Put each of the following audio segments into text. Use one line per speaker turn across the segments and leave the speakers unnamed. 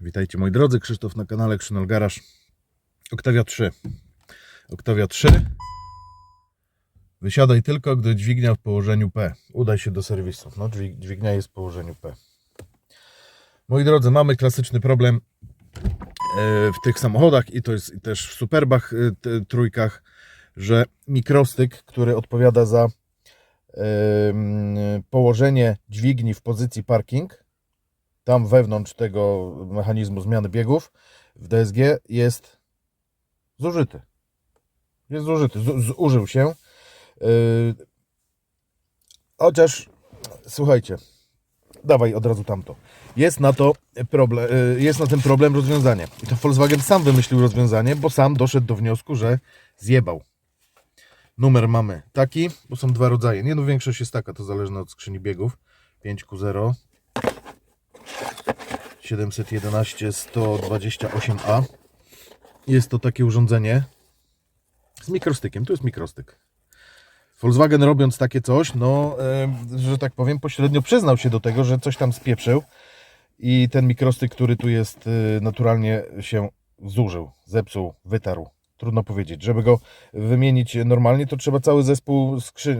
Witajcie moi drodzy, Krzysztof na kanale Krzynol Garaż. Oktawia 3. Oktawia 3. Wysiadaj tylko, gdy dźwignia w położeniu P. Udaj się do serwisu. No, dźwig- dźwignia jest w położeniu P. Moi drodzy, mamy klasyczny problem e, w tych samochodach i to jest też w Superbach e, trójkach, że mikrostyk, który odpowiada za położenie dźwigni w pozycji parking, tam wewnątrz tego mechanizmu zmiany biegów w DSG jest zużyty. Jest zużyty, zu, zużył się. Yy, chociaż, słuchajcie, dawaj od razu tamto. Jest na to problem, yy, jest na ten problem rozwiązanie. I to Volkswagen sam wymyślił rozwiązanie, bo sam doszedł do wniosku, że zjebał. Numer mamy taki, bo są dwa rodzaje. Nie no, większość jest taka, to zależne od skrzyni biegów. 5Q0 711 128A. Jest to takie urządzenie z mikrostykiem. Tu jest mikrostyk. Volkswagen robiąc takie coś, no, e, że tak powiem, pośrednio przyznał się do tego, że coś tam spieprzył i ten mikrostyk, który tu jest, e, naturalnie się zużył, zepsuł, wytarł. Trudno powiedzieć. Żeby go wymienić normalnie, to trzeba cały zespół skrzy...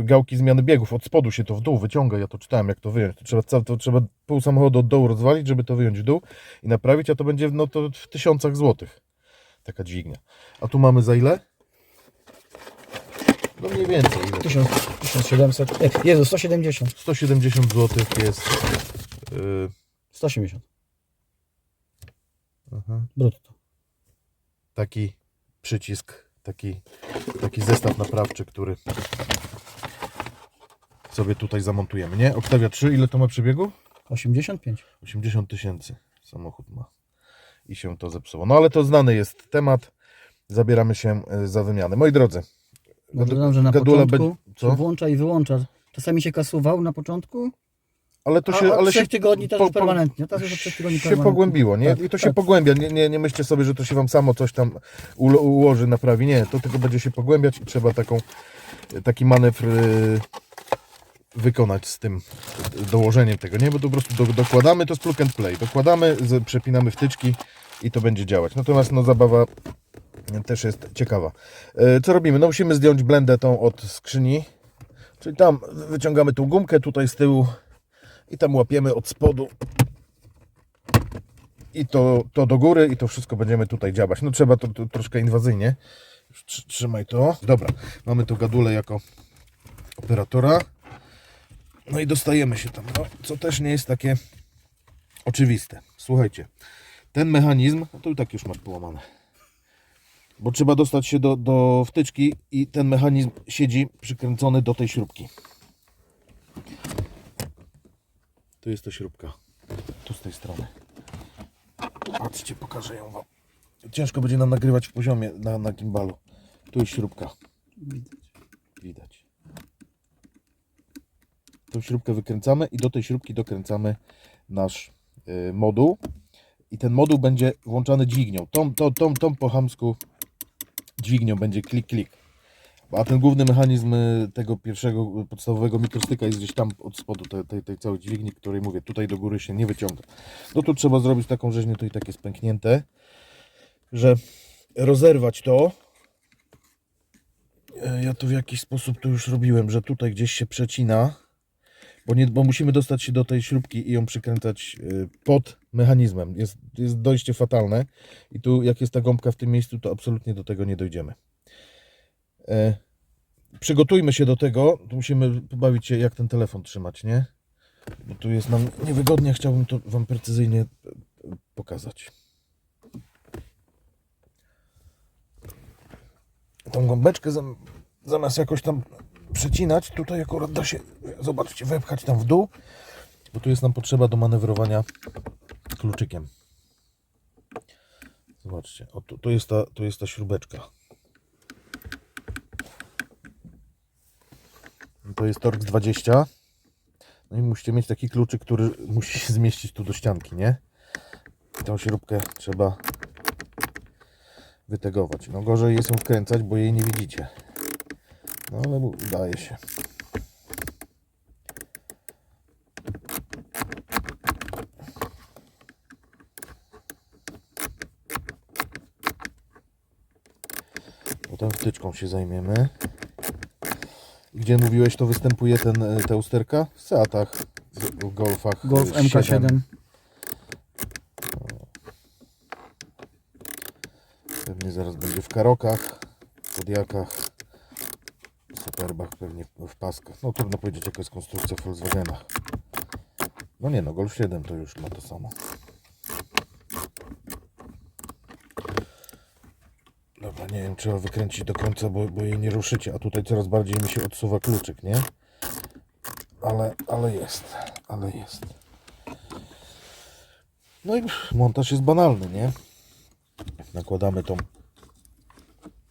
e, gałki zmiany biegów. Od spodu się to w dół wyciąga. Ja to czytałem, jak to wyjąć. To trzeba, to trzeba pół samochodu od dołu rozwalić, żeby to wyjąć w dół i naprawić, a to będzie no to w tysiącach złotych. Taka dźwignia. A tu mamy za ile? No mniej więcej. Ile?
1000, 1700, e, Jezu, 170,
170 zł jest. Yy,
180
aha.
brutto.
Taki przycisk, taki, taki zestaw naprawczy, który sobie tutaj zamontujemy, nie? Octavia 3, ile to ma przebiegu?
85.
80 tysięcy samochód ma i się to zepsuło. No ale to znany jest temat. Zabieramy się e, za wymianę. Moi drodzy,
dodam, że na
gadula
początku
będzie- co?
włącza i wyłącza. Czasami się kasuwał na początku,
ale to
a
się,
od
ale
3
się
tygodni też
po- po-
permanentnie. Teraz już od 3 tygodni
się
permanentnie.
pogłębiło, nie?
Tak,
I to się pogłębia. Nie, nie, nie myślcie sobie, że to się wam samo coś tam ulo- ułoży, naprawi. Nie, to tylko będzie się pogłębiać i trzeba taką, taki manewr y, wykonać z tym dołożeniem tego, nie? Bo to po prostu do, dokładamy to z plug and play. Dokładamy, z, przepinamy wtyczki i to będzie działać. Natomiast no zabawa też jest ciekawa. Y, Co robimy? No musimy zdjąć blendę tą od skrzyni. Czyli tam wyciągamy tą gumkę tutaj z tyłu i tam łapiemy od spodu i to, to do góry i to wszystko będziemy tutaj działać. No trzeba to, to troszkę inwazyjnie. Trzymaj to. Dobra, mamy tu gadulę jako operatora. No i dostajemy się tam, no, co też nie jest takie oczywiste. Słuchajcie, ten mechanizm, no to i tak już masz połamane. Bo trzeba dostać się do, do wtyczki i ten mechanizm siedzi przykręcony do tej śrubki. Tu jest ta śrubka. Tu z tej strony. Patrzcie, pokażę ją wam. Ciężko będzie nam nagrywać w poziomie na, na gimbalu. Tu jest śrubka. Widać. Tą śrubkę wykręcamy i do tej śrubki dokręcamy nasz y, moduł. I ten moduł będzie włączany dźwignią. Tą, tą, tą, tą po chamsku dźwignią będzie klik, klik. A ten główny mechanizm y, tego pierwszego podstawowego mikrostyka jest gdzieś tam od spodu tej, tej, tej całej dźwigni, której mówię, tutaj do góry się nie wyciąga. No tu trzeba zrobić taką rzeźnię, to i tak jest pęknięte, że rozerwać to. E, Ja to w jakiś sposób tu już robiłem, że tutaj gdzieś się przecina, bo, nie, bo musimy dostać się do tej śrubki i ją przykręcać y, pod mechanizmem. Jest, jest dojście fatalne i tu jak jest ta gąbka w tym miejscu, to absolutnie do tego nie dojdziemy. E, przygotujmy się do tego. Tu musimy pobawić się, jak ten telefon trzymać, nie? Bo tu jest nam niewygodnie. Chciałbym to Wam precyzyjnie e, pokazać. Tą gąbeczkę zam- zamiast jakoś tam przecinać, tutaj akurat da się, zobaczcie, wepchać tam w dół, bo tu jest nam potrzeba do manewrowania kluczykiem. Zobaczcie, o, tu, tu, jest ta, tu jest ta śrubeczka. to jest Torx 20. No i musicie mieć taki kluczyk, który musi się zmieścić tu do ścianki, nie? Tą śrubkę trzeba wytegować. No gorzej jest ją wkręcać, bo jej nie widzicie. No ale udaje się. Potem wtyczką się zajmiemy. Gdzie mówiłeś, to występuje ten, e, ta usterka? W Seatach, w, Golfach.
Golf
e,
MK7.
Pewnie zaraz będzie w Karokach, w Superbach, pewnie w Paskach. No trudno powiedzieć, jaka jest konstrukcja w Volkswagenach. No nie no, Golf 7 to już ma to samo. Dobra, nie wiem, trzeba wykręcić do końca, bo, bo jej nie ruszycie, a tutaj coraz bardziej mi się odsuwa kluczyk, nie? Ale, ale jest, ale jest. No i montaż jest banalny, nie? Nakładamy tą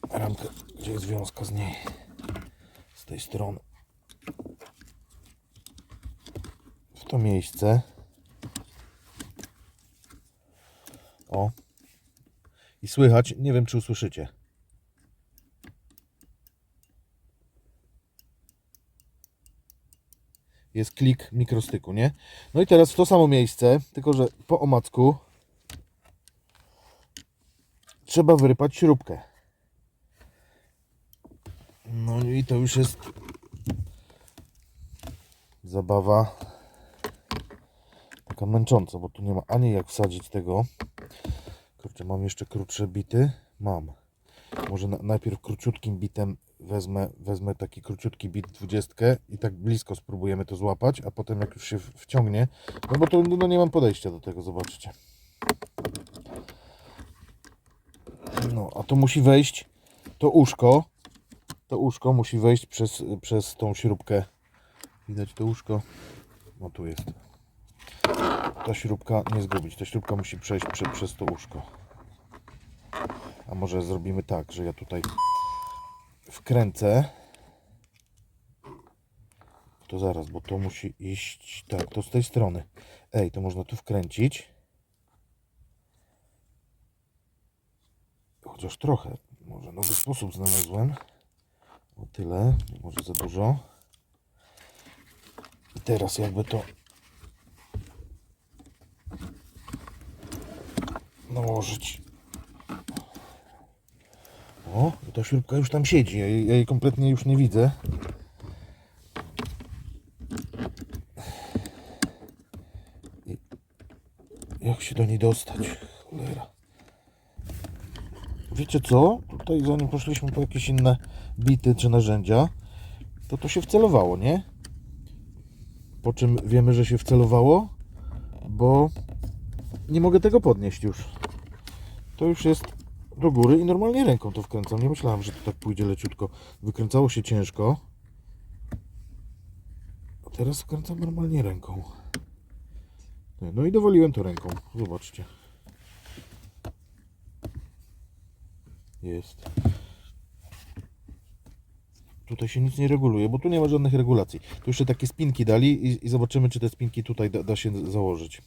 ramkę, gdzie jest wiązka z niej, z tej strony. W to miejsce. O. I słychać, nie wiem czy usłyszycie. Jest klik mikrostyku, nie? No i teraz w to samo miejsce, tylko że po omacku trzeba wyrypać śrubkę. No i to już jest zabawa taka męcząca, bo tu nie ma ani jak wsadzić tego. Kurczę, mam jeszcze krótsze bity? Mam. Może na, najpierw króciutkim bitem wezmę, wezmę taki króciutki bit 20 i tak blisko spróbujemy to złapać, a potem jak już się wciągnie, no bo to no nie mam podejścia do tego, zobaczcie. No, a to musi wejść, to uszko, to uszko musi wejść przez, przez tą śrubkę. Widać to uszko? No tu jest. Ta śrubka nie zgubić, ta śrubka musi przejść prze, przez to uszko. A może zrobimy tak, że ja tutaj wkręcę. To zaraz, bo to musi iść tak, to z tej strony. Ej, to można tu wkręcić. Chociaż trochę. Może nowy sposób znalazłem. O tyle, może za dużo. I teraz jakby to nałożyć. O, ta śrubka już tam siedzi. Ja jej, ja jej kompletnie już nie widzę. Jak się do niej dostać? Cholera. Wiecie co? Tutaj zanim poszliśmy po jakieś inne bity czy narzędzia, to to się wcelowało, nie? Po czym wiemy, że się wcelowało? Bo nie mogę tego podnieść już. To już jest do góry i normalnie ręką to wkręcam. Nie myślałem, że to tak pójdzie leciutko. Wykręcało się ciężko. A teraz wkręcam normalnie ręką. No i dowoliłem to ręką. Zobaczcie. Jest. Tutaj się nic nie reguluje, bo tu nie ma żadnych regulacji. Tu jeszcze takie spinki dali i, i zobaczymy, czy te spinki tutaj da, da się założyć.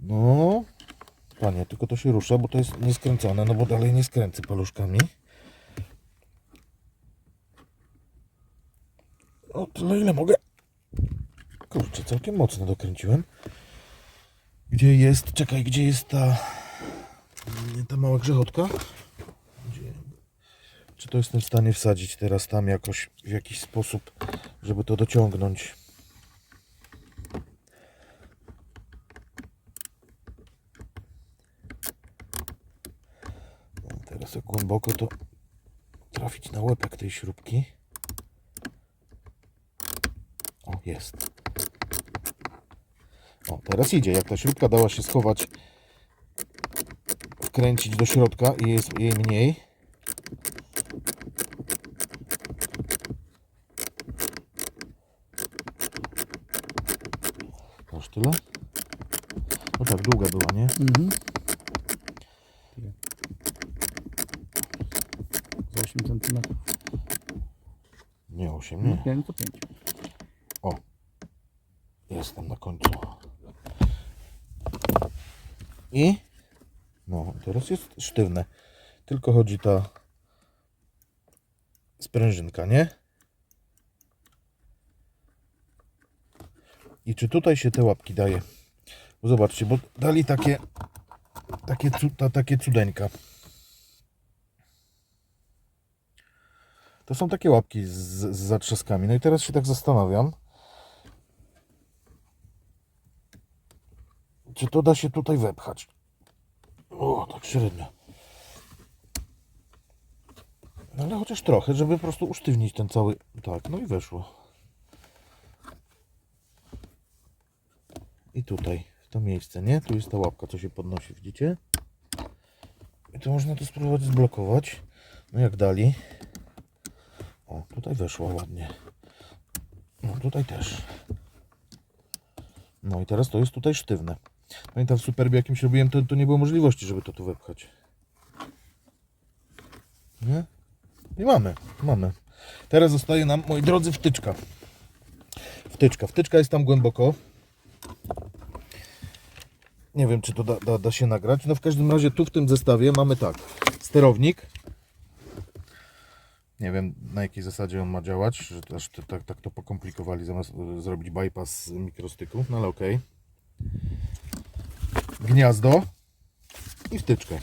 No, panie, tylko to się rusza, bo to jest nieskręcone, no bo dalej nie skręcę paluszkami. O, tyle ile mogę. Kurczę, całkiem mocno dokręciłem. Gdzie jest, czekaj, gdzie jest ta, ta mała grzechotka? Gdzie? Czy to jestem w stanie wsadzić teraz tam jakoś, w jakiś sposób, żeby to dociągnąć? No, teraz jak głęboko to trafić na łepek tej śrubki. O, jest. O, teraz idzie. Jak ta śrubka dała się schować, wkręcić do środka i jest jej mniej. Aż tyle? No tak, długa była, nie?
Mhm. Z 8 cm.
Nie 8, nie.
Nie, no to 5.
O, jestem na końcu. I no, teraz jest sztywne. Tylko chodzi ta sprężynka, nie? I czy tutaj się te łapki daje? Bo zobaczcie, bo dali takie takie, cu- ta, takie cudeńka. To są takie łapki z, z zatrzaskami. No i teraz się tak zastanawiam, czy to da się tutaj wepchać. O, tak średnio. No ale chociaż trochę, żeby po prostu usztywnić ten cały... Tak, no i weszło. I tutaj, w to miejsce, nie? Tu jest ta łapka, co się podnosi, widzicie? I to można to spróbować zblokować. No jak dali. O, tutaj weszło ładnie. No tutaj też. No i teraz to jest tutaj sztywne. Pamiętam w Superbie jakimś robiłem, to, to nie było możliwości, żeby to tu wepchać. Nie? I mamy, mamy. Teraz zostaje nam, moi drodzy, wtyczka. Wtyczka. Wtyczka jest tam głęboko. Nie wiem, czy to da, da, da się nagrać. No w każdym razie tu w tym zestawie mamy tak. Sterownik. Nie wiem na jakiej zasadzie on ma działać, że tak, tak to pokomplikowali zamiast y, zrobić bypass mikrostyku, no ale okej. Gniazdo i wtyczkę.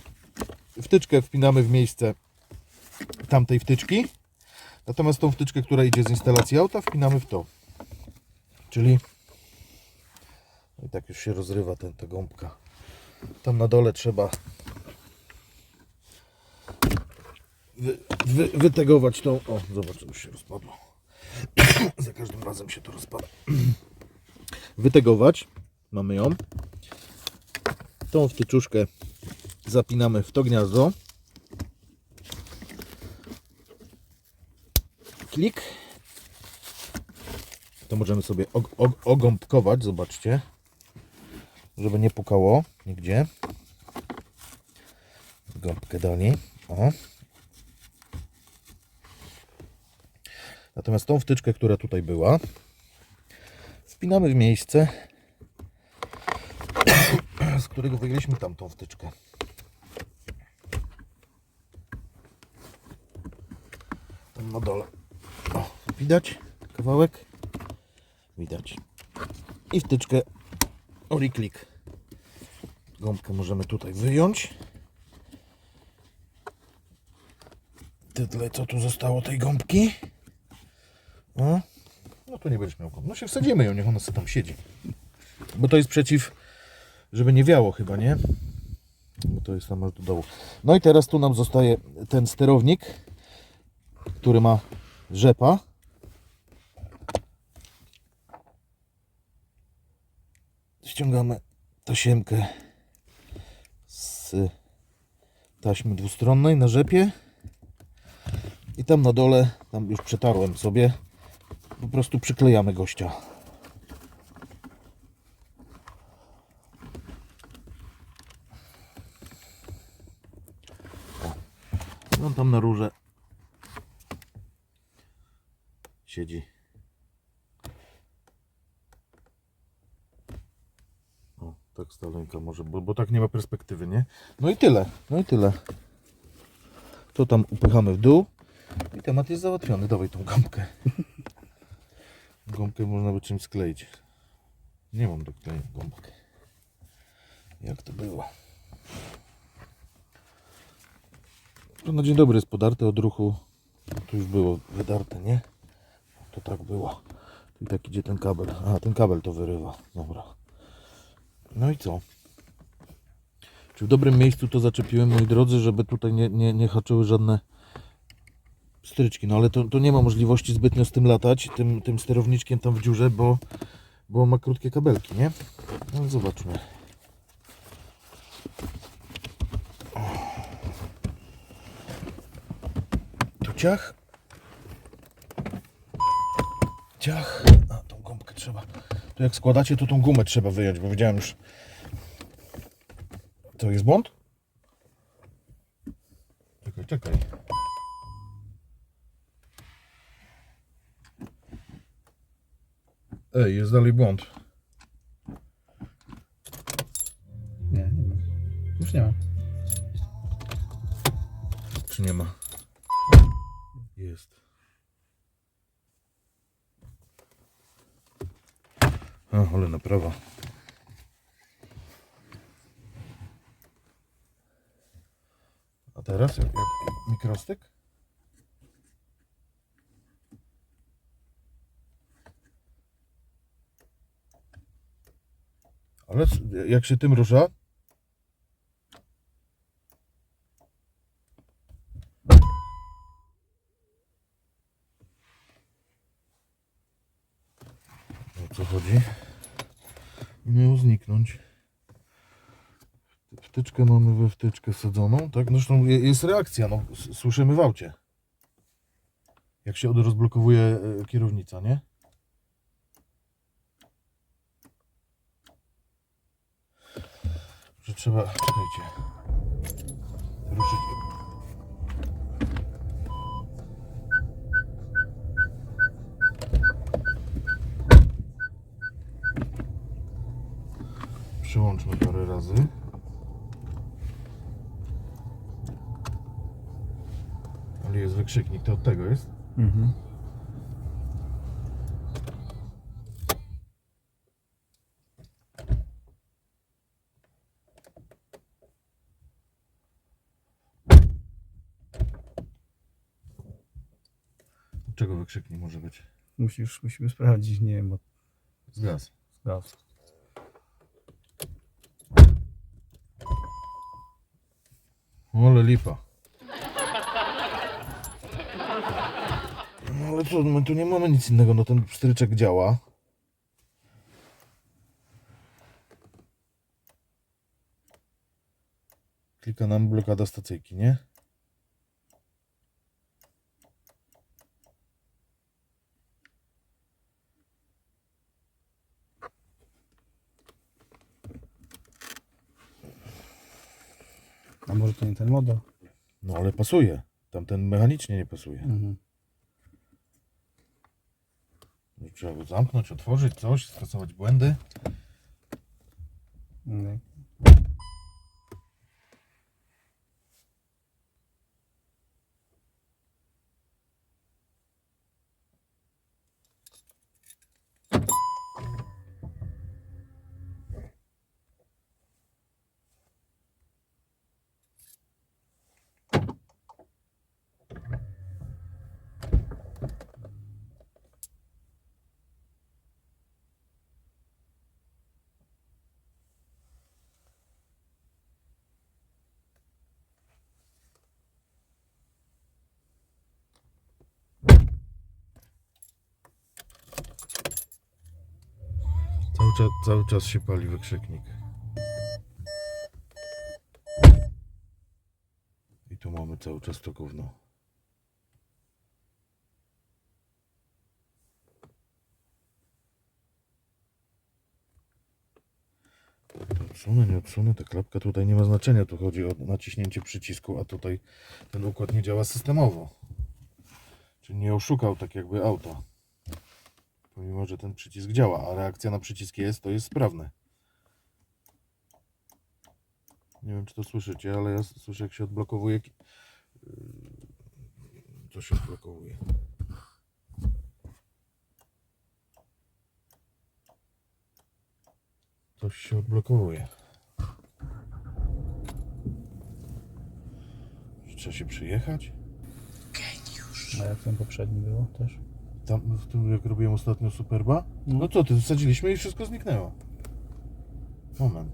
Wtyczkę wpinamy w miejsce tamtej wtyczki. Natomiast tą wtyczkę, która idzie z instalacji auta, wpinamy w to. Czyli i tak już się rozrywa ten, ta gąbka. Tam na dole trzeba wy, wy, wytegować tą. O, zobacz, już się rozpadło. Za każdym razem się to rozpada. Wytegować. Mamy ją. Tą wtyczuszkę zapinamy w to gniazdo. Klik. To możemy sobie og og ogąbkować, zobaczcie żeby nie pukało nigdzie. Gąbkę dali. O. Natomiast tą wtyczkę, która tutaj była, wpinamy w miejsce, z którego wyjęliśmy tamtą wtyczkę. Tam na dole. O, widać kawałek? Widać. I wtyczkę Oriklik. Gąbkę możemy tutaj wyjąć. Tyle, co tu zostało tej gąbki. Tu nie będziesz miał. No się wsadzimy ją, niech ona sobie tam siedzi. Bo to jest przeciw, żeby nie wiało chyba, nie? Bo to jest tam aż do dołu. No i teraz tu nam zostaje ten sterownik, który ma rzepa. ściągamy tasiemkę z taśmy dwustronnej na rzepie i tam na dole, tam już przetarłem sobie, po prostu przyklejamy gościa. On tam na rurze siedzi. O, tak staleńka może, bo, bo tak nie ma perspektywy, nie? No i tyle, no i tyle. To tam upychamy w dół i temat jest załatwiony. Dawaj tą gąbkę. Gąbkę można by czymś skleić. Nie mam do klejenia gąbek. Jak to było? To na dzień dobry jest podarte od ruchu. Tu już było wydarte, nie? To tak było. I tak idzie ten kabel. A, ten kabel to wyrywa. Dobra. No i co? Czy w dobrym miejscu to zaczepiłem, moi drodzy, żeby tutaj nie, nie, nie haczyły żadne stryczki. No ale to, to nie ma możliwości zbytnio z tym latać, tym, tym sterowniczkiem tam w dziurze, bo, bo ma krótkie kabelki, nie? No zobaczmy. Tu ciach. Ciach. A, tą gąbkę trzeba. To jak składacie, to tą gumę trzeba wyjąć, bo widziałem już. To jest błąd? Czekaj, czekaj. Ej, jest dalej błąd.
Nie, nie ma. Już nie ma.
Czy nie ma? Jest. O, ale naprawa. A teraz jak, jak mikrostyk? S- jak się tym rusza? O co chodzi? Miał zniknąć. Wtyczkę mamy we wtyczkę sadzoną, tak? Zresztą je- jest reakcja, no, słyszymy w aucie. Jak się odrozblokowuje e, kierownica, nie? Trzeba, czekajcie, ruszyć. Przełączmy parę razy. Ale jest wykrzyknik, to od tego jest?
Mhm.
Od czego wykrzyknik może być?
Musisz, musimy sprawdzić, nie wiem, bo
Z gaz.
gaz.
Ole lipa. No ale co, my tu nie mamy nic innego, no ten pstryczek działa. Klika nam blokada stacyjki, nie?
A może to nie ten model?
No ale pasuje. Tamten mechanicznie nie pasuje.
Mhm.
Trzeba go zamknąć, otworzyć coś, skasować błędy.
Nie.
Cały czas, cały czas się pali wykrzyknik. I tu mamy cały czas to gówno. Odsunę, nie odsunę, ta klapka tutaj nie ma znaczenia, tu chodzi o naciśnięcie przycisku, a tutaj ten układ nie działa systemowo. Czyli nie oszukał tak jakby auta. Pomimo, że ten przycisk działa, a reakcja na przycisk jest, to jest sprawne. Nie wiem, czy to słyszycie, ale ja słyszę, jak się odblokowuje. Yy, Co się odblokowuje? Coś się odblokowuje. Trzeba się przyjechać?
A jak ten poprzedni było też?
W tym jak robiłem ostatnio Superba?
No.
No co ty, wsadziliśmy i wszystko zniknęło. Moment.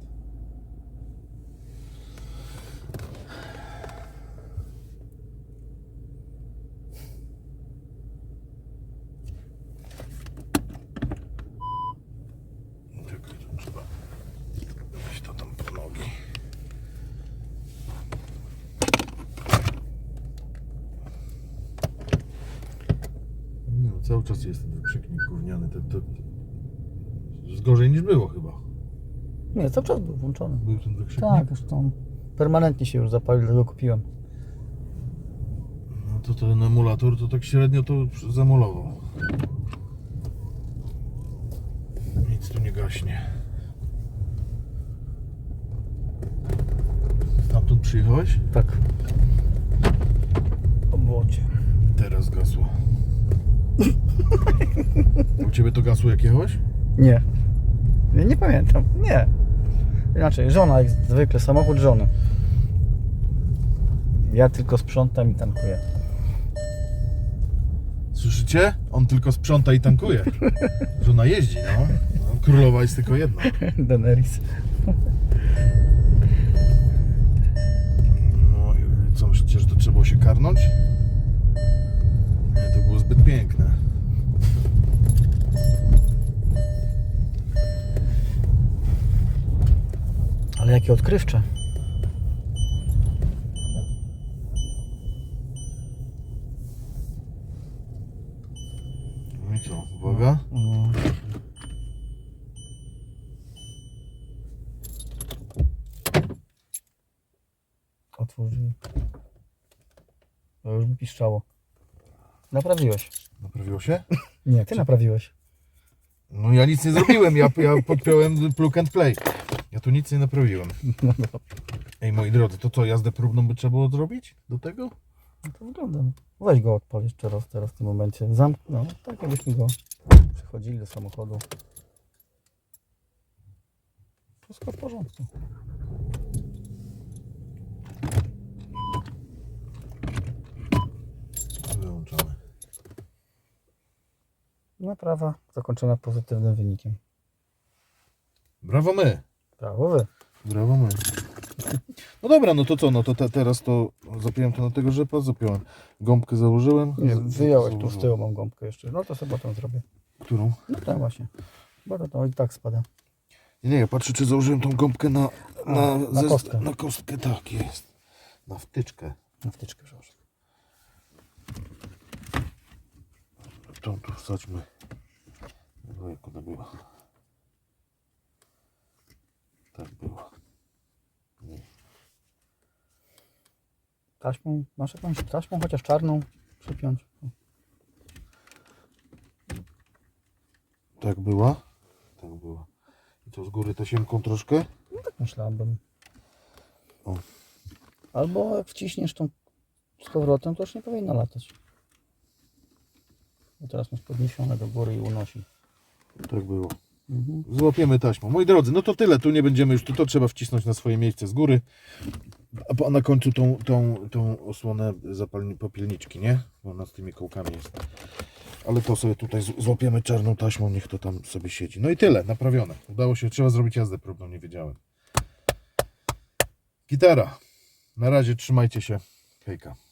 Czekaj, to trzeba wejść to tam pod nogi. No, cały czas jest ten wykrzyknik gówniany. To, to, jest gorzej niż było chyba.
Nie, cały czas był włączony.
Był ten wykrzyknik.
Tak, zresztą permanentnie się już zapalił, dlatego kupiłem.
No to ten emulator to tak średnio to zemulował. Nic tu nie gaśnie. Stamtąd przyjechałeś?
Tak. Po błocie.
Teraz gasło. U ciebie to gasło jak jechałeś?
Nie. Nie, nie pamiętam. Nie. Inaczej, żona jak zwykle, samochód żony. Ja tylko sprzątam i tankuję.
Słyszycie? On tylko sprząta i tankuje. Żona jeździ, no. no Królowa jest tylko jedna.
Daenerys.
No i co, myślicie, że to trzeba było się karnąć? Zbyt piękne.
Ale jakie odkrywcze.
No i co, uwaga.
Otwórz drzwi. To już mi piszczało. Naprawiłeś.
Naprawiło się?
Nie, ty naprawiłeś.
No ja nic nie zrobiłem, ja, ja podpiąłem plug and play. Ja tu nic nie naprawiłem.
No.
Ej, moi drodzy, to co, jazdę próbną by trzeba było zrobić do tego?
No to wygląda. Weź go odpal jeszcze raz teraz w tym momencie. Zamk... No, tak jakbyśmy go przychodzili do samochodu. Wszystko w porządku. Naprawa zakończona pozytywnym wynikiem.
Brawo my.
Brawo wy.
Brawo my. No dobra, no to co, no to te, teraz to zapiąłem to na tego rzepa, zapiąłem. Gąbkę założyłem.
Nie, wyjąłeś tu z tyłu mam gąbkę jeszcze. No to sobie potem zrobię.
Którą?
No tak właśnie. Bo to, to i tak spada.
Nie, nie, ja patrzę, czy założyłem tą gąbkę na, na,
A, na
zest-
kostkę.
Na kostkę, tak jest. Na wtyczkę.
Na wtyczkę przełożę.
Tą tu wsadźmy. No jak ona była. Tak była.
Taśmą, masz jakąś taśmą, chociaż czarną przypiąć.
Tak była. Tak była. I to z góry tasiemką troszkę.
No tak myślałbym.
O.
Albo jak wciśniesz tą z powrotem, to już nie powinno latać. Bo teraz masz podniesione do góry i unosi.
Tak było.
Mhm.
Złapiemy taśmą. Moi drodzy, no to tyle. Tu nie będziemy już, tu to trzeba wcisnąć na swoje miejsce z góry. A na końcu tą, tą, tą osłonę zapalni, popielniczki, nie? Bo ona z tymi kołkami jest. Ale to sobie tutaj złapiemy czarną taśmą, niech to tam sobie siedzi. No i tyle, naprawione. Udało się, trzeba zrobić jazdę próbną, nie wiedziałem. Gitara. Na razie trzymajcie się. Hejka.